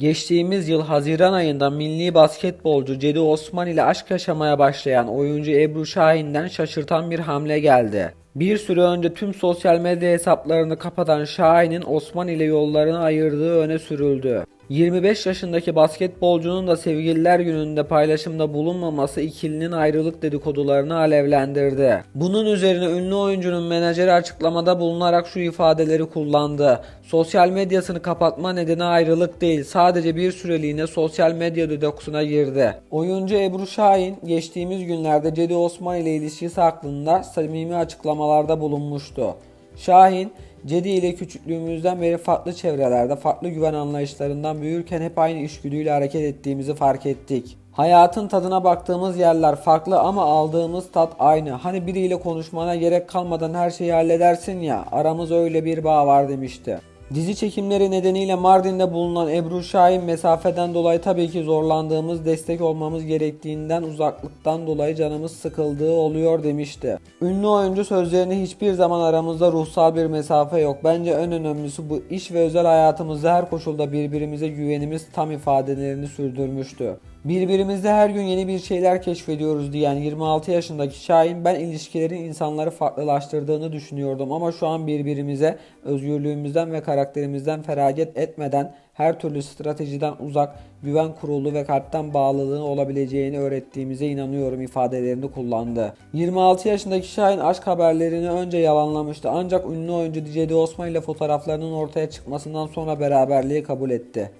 Geçtiğimiz yıl Haziran ayında milli basketbolcu Cedi Osman ile aşk yaşamaya başlayan oyuncu Ebru Şahin'den şaşırtan bir hamle geldi. Bir süre önce tüm sosyal medya hesaplarını kapatan Şahin'in Osman ile yollarını ayırdığı öne sürüldü. 25 yaşındaki basketbolcunun da sevgililer gününde paylaşımda bulunmaması ikilinin ayrılık dedikodularını alevlendirdi. Bunun üzerine ünlü oyuncunun menajeri açıklamada bulunarak şu ifadeleri kullandı. Sosyal medyasını kapatma nedeni ayrılık değil sadece bir süreliğine sosyal medya dedoksuna girdi. Oyuncu Ebru Şahin geçtiğimiz günlerde Cedi Osman ile ilişkisi hakkında samimi açıklamalarda bulunmuştu. Şahin, Cedi ile küçüklüğümüzden beri farklı çevrelerde, farklı güven anlayışlarından büyürken hep aynı içgüdüyle hareket ettiğimizi fark ettik. Hayatın tadına baktığımız yerler farklı ama aldığımız tat aynı. Hani biriyle konuşmana gerek kalmadan her şeyi halledersin ya, aramız öyle bir bağ var demişti. Dizi çekimleri nedeniyle Mardin'de bulunan Ebru Şahin mesafeden dolayı tabii ki zorlandığımız, destek olmamız gerektiğinden uzaklıktan dolayı canımız sıkıldığı oluyor demişti. Ünlü oyuncu sözlerine hiçbir zaman aramızda ruhsal bir mesafe yok. Bence en önemlisi bu iş ve özel hayatımızda her koşulda birbirimize güvenimiz tam ifadelerini sürdürmüştü. Birbirimizde her gün yeni bir şeyler keşfediyoruz diyen 26 yaşındaki Şahin ben ilişkilerin insanları farklılaştırdığını düşünüyordum ama şu an birbirimize özgürlüğümüzden ve karakterimizden feragat etmeden her türlü stratejiden uzak, güven kurulu ve kalpten bağlılığın olabileceğini öğrettiğimize inanıyorum ifadelerini kullandı. 26 yaşındaki Şahin aşk haberlerini önce yalanlamıştı ancak ünlü oyuncu Cedi Osman ile fotoğraflarının ortaya çıkmasından sonra beraberliği kabul etti.